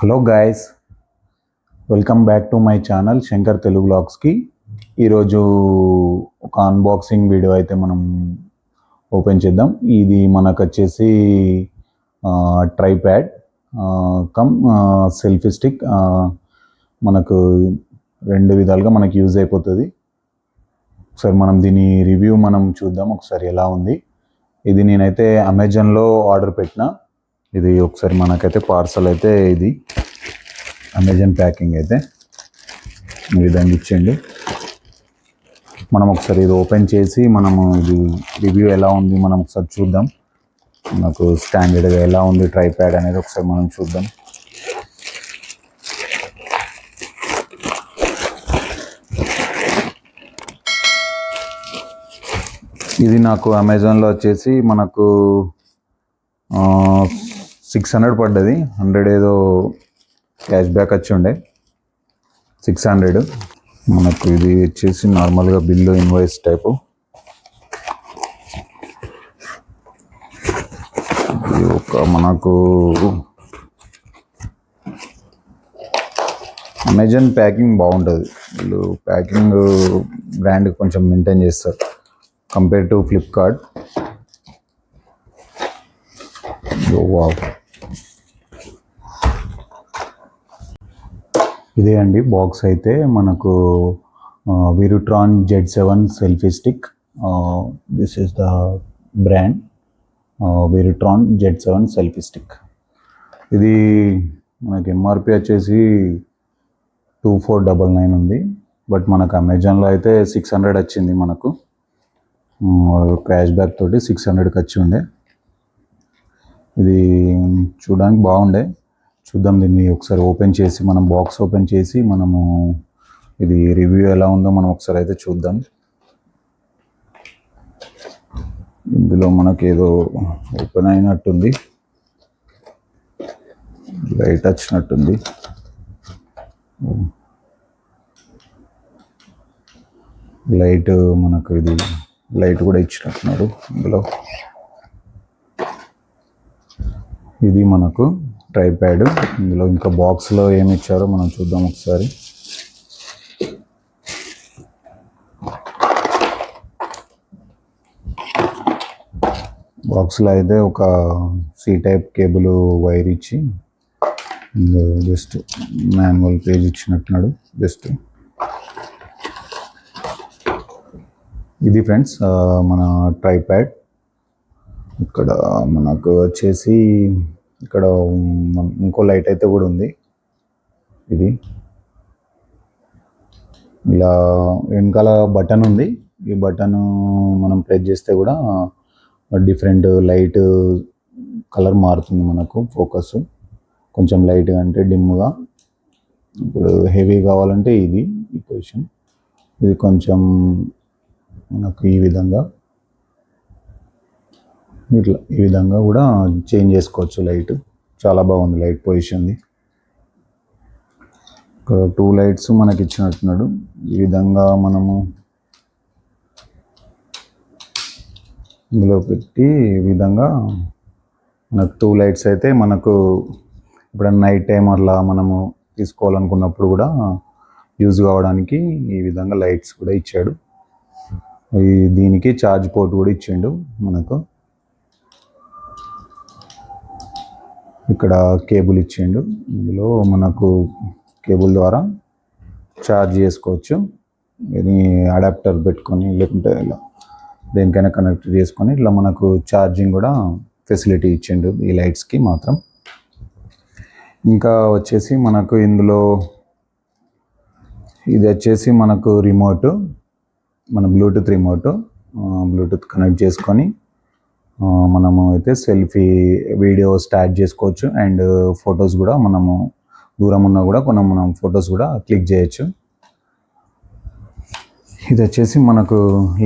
Hello guys welcome back to my channel Shankar Telugu బ్లాగ్స్కి ఈరోజు ఒక unboxing video అయితే మనం ఓపెన్ చేద్దాం. ఇది మనకు వచ్చేసి ట్రైప్యాడ్ కమ్ సెల్ఫీ స్టిక్ మనకు రెండు విధాలుగా మనకి యూజ్ అయిపోతుంది. ఒకసారి మనం దీని రివ్యూ మనం చూద్దాం. ఒకసారి ఎలా ఉంది. ఇది నేనైతే అమెజాన్లో ఆర్డర్ పెట్టిన. ఇది ఒకసారి మనకైతే పార్సల్ అయితే ఇది అమెజాన్ ప్యాకింగ్ అయితే ఈ విధంగా ఇచ్చేయండి. మనం ఒకసారి ఇది ఓపెన్ చేసి మనము ఇది రివ్యూ ఎలా ఉంది మనం ఒకసారి చూద్దాం. మనకు స్టాండర్డ్గా ఎలా ఉంది ట్రైప్యాడ్ అనేది ఒకసారి మనం చూద్దాం. ఇది నాకు అమెజాన్లో వచ్చేసి మనకు సిక్స్ హండ్రెడ్ పడ్డది. హండ్రెడ్ ఏదో క్యాష్ బ్యాక్ వచ్చి ఉండే. Six hundred. మనకు ఇది వచ్చేసి నార్మల్గా బిల్లు ఇన్వాయిస్ టైపు. ఇది ఒక మనకు అమెజాన్ ప్యాకింగ్ బాగుంటుంది. వీళ్ళు ప్యాకింగ్ బ్రాండ్ కొంచెం మెయింటైన్ చేస్తారు. Compare to Flipkart. వావ్. ఇదే అండి బాక్స్ అయితే మనకు Virutron Z seven selfie stick this is the brand Virutron Z seven selfie stick ఇది మనకి ఎంఆర్పి వచ్చేసి టూ ఫోర్ డబల్ నైన్ ఉంది. బట్ మనకు అమెజాన్లో అయితే సిక్స్ హండ్రెడ్ వచ్చింది మనకు. క్యాష్ బ్యాక్ తోటి సిక్స్ హండ్రెడ్కి వచ్చి ఉండే. ఇది చూడడానికి బాగుండే. చూద్దాం దీన్ని ఒకసారి ఓపెన్ చేసి మనం బాక్స్ ఓపెన్ చేసి మనము ఇది రివ్యూ ఎలా ఉందో మనం ఒకసారి అయితే చూద్దాం. ఇందులో మనకి ఏదో ఓపెన్ అయినట్టుంది. లైట్ వచ్చినట్టుంది. లైట్ మనకు ఇది లైట్ కూడా ఇచ్చినట్టున్నారు ఇందులో. ఇది మనకు ట్రైప్యాడ్ ఇందులో ఇంకా బాక్స్లో ఏమి ఇచ్చారో మనం చూద్దాం ఒకసారి. బాక్స్లో అయితే ఒక సి టైప్ కేబుల్ వైర్ ఇచ్చి జస్ట్ మాన్యువల్ పేజ్ ఇచ్చినట్టున్నాడు జస్ట్ ఇది ఫ్రెండ్స్ మన ట్రైప్యాడ్ ఇక్కడ మనకు వచ్చేసి ఇక్కడ ఇంకో లైట్ అయితే కూడా ఉంది. ఇది. ఇలా వెనకాల బటన్ ఉంది. ఈ బటన్ మనం ప్రెస్ చేస్తే కూడా డిఫరెంట్ లైట్ కలర్ మారుతుంది మనకు ఫోకస్. కొంచెం లైట్ అంటే డిమ్గా ఇప్పుడు హెవీ కావాలంటే ఇది ఈ పొజిషన్. ఇది కొంచెం మనకు ఈ విధంగా ఇట్లా ఈ విధంగా కూడా చేంజ్ చేసుకోవచ్చు లైట్. చాలా బాగుంది లైట్ పొజిషన్ది ఇక్కడ టూ లైట్స్ మనకి ఇచ్చినట్టున్నాడు. ఈ విధంగా మనము ఇందులో పెట్టి ఈ విధంగా మనకు టూ లైట్స్ అయితే మనకు ఇప్పుడు నైట్ టైం అట్లా మనము తీసుకోవాలనుకున్నప్పుడు కూడా యూజ్ కావడానికి ఈ విధంగా లైట్స్ కూడా ఇచ్చాడు. ఈ దీనికి ఛార్జ్ పోర్ట్ కూడా ఇచ్చిండు మనకు. ఇక్కడ కేబుల్ ఇచ్చిండు ఇందులో మనకు కేబుల్ ద్వారా ఛార్జ్ చేసుకోవచ్చు. ఇది అడాప్టర్ పెట్టుకొని లేకుంటే ఇలా దేనికైనా కనెక్ట్ చేసుకొని ఇట్లా మనకు ఛార్జింగ్ కూడా ఫెసిలిటీ ఇచ్చిండు ఈ లైట్స్కి మాత్రం. ఇంకా వచ్చేసి మనకు ఇందులో ఇది వచ్చేసి మనకు రిమోట్ మన బ్లూటూత్ రిమోట్ బ్లూటూత్ కనెక్ట్ చేసుకొని మనము అయితే సెల్ఫీ వీడియో స్టార్ట్ చేసుకోవచ్చు అండ్ ఫొటోస్ కూడా మనము దూరం ఉన్నా కూడా కొన్ని మనం ఫొటోస్ కూడా క్లిక్ చేయొచ్చు. ఇది వచ్చేసి మనకు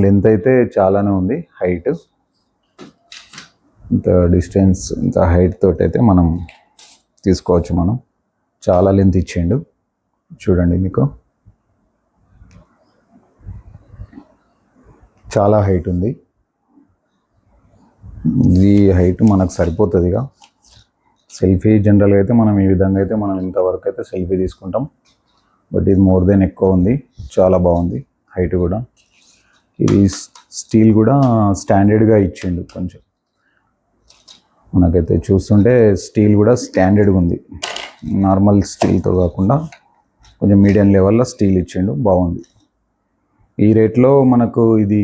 లెంత్ అయితే చాలానే ఉంది హైట్. ఇంత డిస్టెన్స్ ఇంత హైట్ తోటి అయితే మనం తీసుకోవచ్చు మనం. చాలా లెంత్ ఇచ్చిండు చూడండి మీకు. చాలా హైట్ ఉంది. ఇది హైట్ మనకు సరిపోతుందిగా. సెల్ఫీ జనరల్గా అయితే మనం ఈ విధంగా అయితే మనం ఇంతవరకు అయితే సెల్ఫీ తీసుకుంటాం. బట్ ఇది మోర్ దెన్ ఎక్కువ ఉంది. చాలా బాగుంది హైట్ కూడా. ఇది స్టీల్ కూడా స్టాండర్డ్గా ఇచ్చిండు కొంచెం. మనకైతే చూస్తుంటే స్టీల్ కూడా స్టాండర్డ్గా ఉంది. నార్మల్ స్టీల్తో కాకుండా కొంచెం మీడియం లెవెల్లో స్టీల్ ఇచ్చిండు. బాగుంది. ఈ రేట్లో మనకు ఇది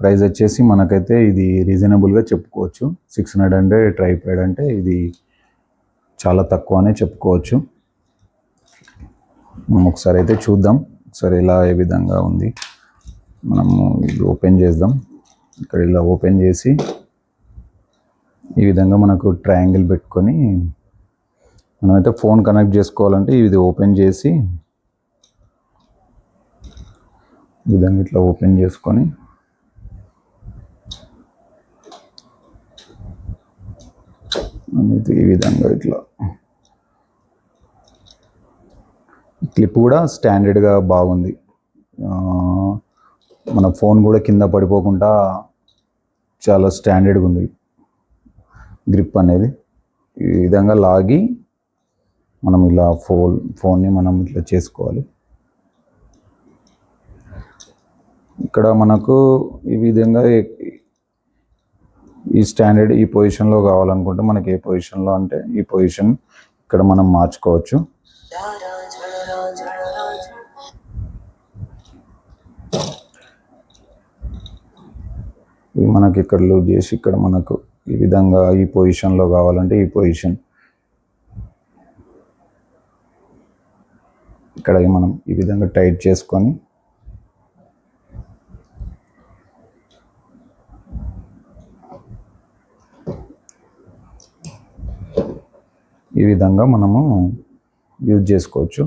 ప్రైస్ వచ్చేసి మనకైతే ఇది రీజనబుల్గా చెప్పుకోవచ్చు. సిక్స్ హండ్రెడ్ అంటే ట్రైపాడ్ అంటే ఇది చాలా తక్కువ అనే చెప్పుకోవచ్చు. మనం ఒకసారి అయితే చూద్దాం. ఒకసారి ఇలా ఏ విధంగా ఉంది? మనము ఇది ఓపెన్ చేద్దాం. ఇక్కడ ఇలా ఓపెన్ చేసి ఈ విధంగా మనకు ట్రయాంగిల్ పెట్టుకొని మనమైతే ఫోన్ కనెక్ట్ చేసుకోవాలంటే ఇది ఓపెన్ చేసి ఈ విధంగా ఇట్లా ఓపెన్ చేసుకొని అనేది ఈ విధంగా ఇట్లా. క్లిప్ కూడా స్టాండర్డ్గా బాగుంది. మన ఫోన్ కూడా కింద పడిపోకుండా చాలా స్టాండర్డ్గా ఉంది. గ్రిప్ అనేది. ఈ విధంగా లాగి మనం ఇలా ఫోన్ ఫోన్ని మనం ఇట్లా చేసుకోవాలి. ఇక్కడ మనకు ఈ విధంగా ఈ స్టాండర్డ్ ఈ పొజిషన్లో కావాలనుకుంటే మనకి ఏ పొజిషన్లో అంటే ఈ పొజిషన్ ఇక్కడ మనం మార్చుకోవచ్చు. మనకి ఇక్కడ లూజ్ చేసి ఇక్కడ మనకు ఈ విధంగా ఈ పొజిషన్లో కావాలంటే ఈ పొజిషన్. ఇక్కడ మనం ఈ విధంగా టైట్ చేసుకొని ఈ విధంగా మనము యూజ్ చేసుకోవచ్చు.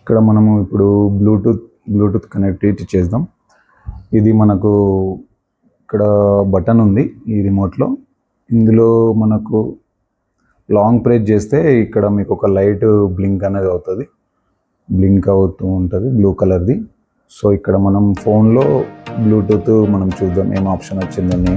ఇక్కడ మనము ఇప్పుడు బ్లూటూత్ బ్లూటూత్ కనెక్టివిటీ చేద్దాం. ఇది మనకు ఇక్కడ బటన్ ఉంది ఈ రిమోట్లో. ఇందులో మనకు లాంగ్ ప్రెస్ చేస్తే ఇక్కడ మీకు ఒక లైట్ బ్లింక్ అనేది అవుతుంది. బ్లింక్ అవుతూ ఉంటుంది బ్లూ కలర్ది. సో ఇక్కడ మనం ఫోన్లో బ్లూటూత్ మనం చూద్దాం ఏం ఆప్షన్ వచ్చిందని.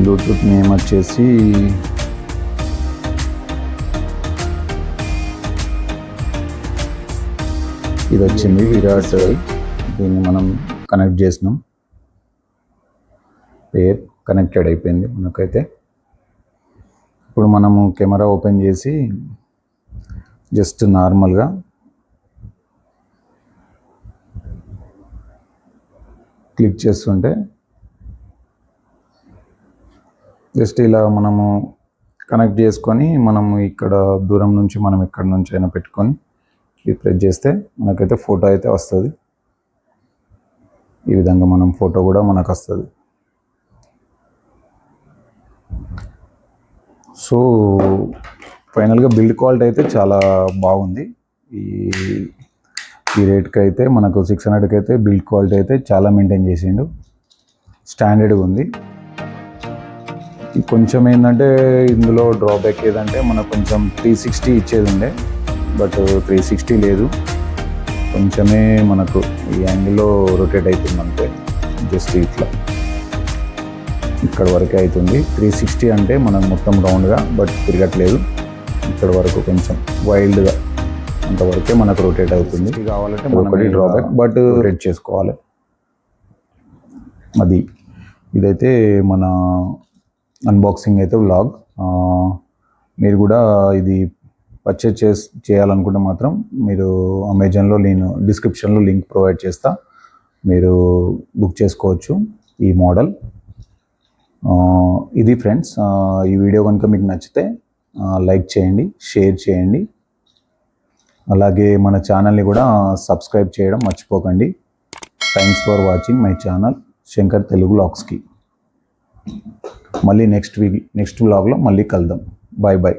బ్లూటూత్ నేమ్ వచ్చేసి ఇది వచ్చింది విరాట్. దీన్ని మనం కనెక్ట్ చేసినాం. పేర్ కనెక్టెడ్ అయిపోయింది మనకైతే. ఇప్పుడు మనము కెమెరా ఓపెన్ చేసి జస్ట్ నార్మల్గా క్లిక్ చేస్తుంటే జస్ట్ ఇలా మనము కనెక్ట్ చేసుకొని మనము ఇక్కడ దూరం నుంచి మనం ఇక్కడ నుంచి అయినా పెట్టుకొని ఇది ప్రెస్ చేస్తే మనకైతే ఫోటో అయితే వస్తుంది. ఈ విధంగా మనం ఫోటో కూడా మనకు వస్తుంది. సో ఫైనల్గా బిల్డ్ క్వాలిటీ అయితే చాలా బాగుంది. ఈ ఈ రేట్కి అయితే మనకు సిక్స్ హండ్రెడ్కి అయితే బిల్డ్ క్వాలిటీ అయితే చాలా మెయింటైన్ చేసిండు. స్టాండర్డ్గా ఉంది. కొంచెం ఏంటంటే ఇందులో డ్రాబ్యాక్ ఏదంటే మనకు కొంచెం త్రీ సిక్స్టీ ఇచ్చేది ఉండే బట్ త్రీ సిక్స్టీ లేదు. కొంచెమే మనకు ఈ యాంగిల్లో రొటేట్ అవుతుంది అంతే జస్ట్ ఇట్లా. ఇక్కడ వరకే అవుతుంది త్రీ సిక్స్టీ అంటే మనకు మొత్తం రౌండ్గా బట్ తిరగట్లేదు. ఇక్కడ వరకు కొంచెం వైల్డ్గా అంతవరకే మనకు రొటేట్ అవుతుంది. కావాలంటే ఒకటి డ్రాబ్యాక్ బట్ రొటేట్ చేసుకోవాలి. అది. ఇదైతే మన అన్బాక్సింగ్ అయితే వ్లాగ్ మీరు కూడా ఇది పర్చేజ్ చేస్ చేయాలనుకుంటే మాత్రం మీరు అమెజాన్లో నేను డిస్క్రిప్షన్లో లింక్ ప్రొవైడ్ చేస్తా. మీరు బుక్ చేసుకోవచ్చు ఈ మోడల్ ఇది ఫ్రెండ్స్ ఈ వీడియో కనుక మీకు నచ్చితే లైక్ చేయండి షేర్ చేయండి. అలాగే మన ఛానల్ని కూడా సబ్స్క్రైబ్ చేయడం మర్చిపోకండి. Thanks for watching my channel Shankar Telugu లాక్స్కి మళ్ళీ నెక్స్ట్ వీక్ నెక్స్ట్ బ్లాగ్లో మళ్ళీ కలుద్దాం. Bye bye